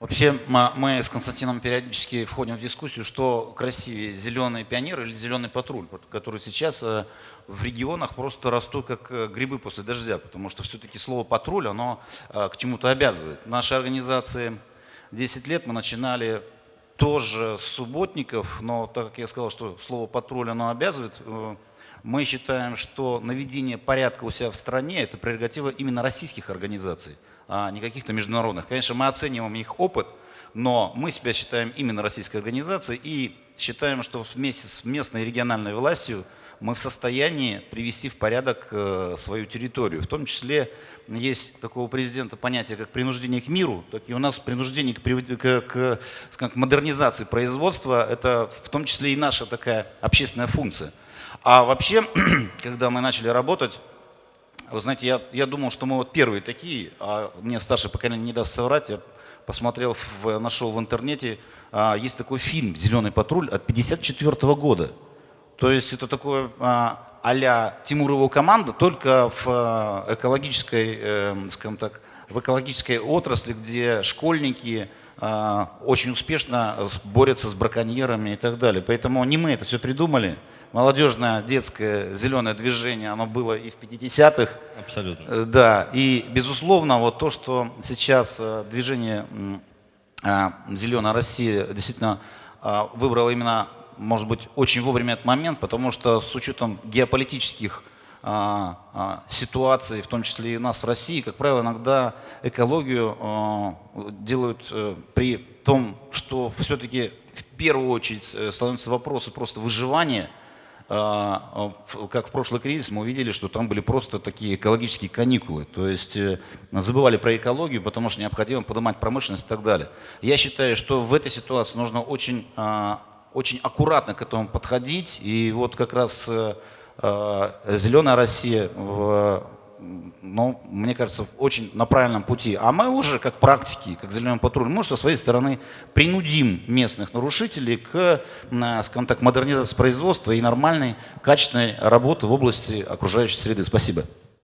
Вообще мы с Константином периодически входим в дискуссию, что красивее, зеленый пионер или зеленый патруль, который сейчас э, в регионах просто растут как э, грибы после дождя, потому что все-таки слово патруль, оно э, к чему-то обязывает. Нашей организации 10 лет мы начинали тоже с субботников, но так как я сказал, что слово патруль, оно обязывает, мы считаем, что наведение порядка у себя в стране – это прерогатива именно российских организаций, а не каких-то международных. Конечно, мы оцениваем их опыт, но мы себя считаем именно российской организацией и считаем, что вместе с местной и региональной властью мы в состоянии привести в порядок э, свою территорию. В том числе есть такого президента понятие, как принуждение к миру, так и у нас принуждение к, к- к, к модернизации производства, это в том числе и наша такая общественная функция. А вообще, когда мы начали работать, вы знаете, я, я думал, что мы вот первые такие, а мне старшее поколение не даст соврать, я посмотрел, в- нашел в интернете, а, есть такой фильм «Зеленый патруль» от 54 года. То есть это такое а, а-ля Тимур и его команда, только в а, экологической, э, скажем так, в экологической отрасли, где школьники а, очень успешно э, борются с браконьерами и так далее. Поэтому не мы это все придумали. Молодежное детское зеленое движение, оно было и в 50-х, Абсолютно. Э, Да, и безусловно, вот то, что сейчас э, движение а, «Зеленая Россия» действительно выбрало именно, может быть, очень вовремя этот момент, потому что с учетом геополитических а, а, ситуаций, в том числе и нас в России, как правило, иногда экологию а, делают э, при том, что все-таки в первую очередь э, становятся вопросы просто выживания, как в прошлый кризис мы увидели, что там были просто такие экологические каникулы. То есть э, забывали про экологию, потому что необходимо поднимать промышленность и так далее. Я считаю, что в этой ситуации нужно очень, очень аккуратно к этому подходить. И вот как раз э, э, «Зеленая Россия» ну, мне кажется, очень на правильном пути. А мы уже, как практики, как зеленый патруль, мы со своей стороны принудим местных нарушителей к, м, скажем так, модернизации производства и нормальной, качественной работы в области окружающей среды. Спасибо.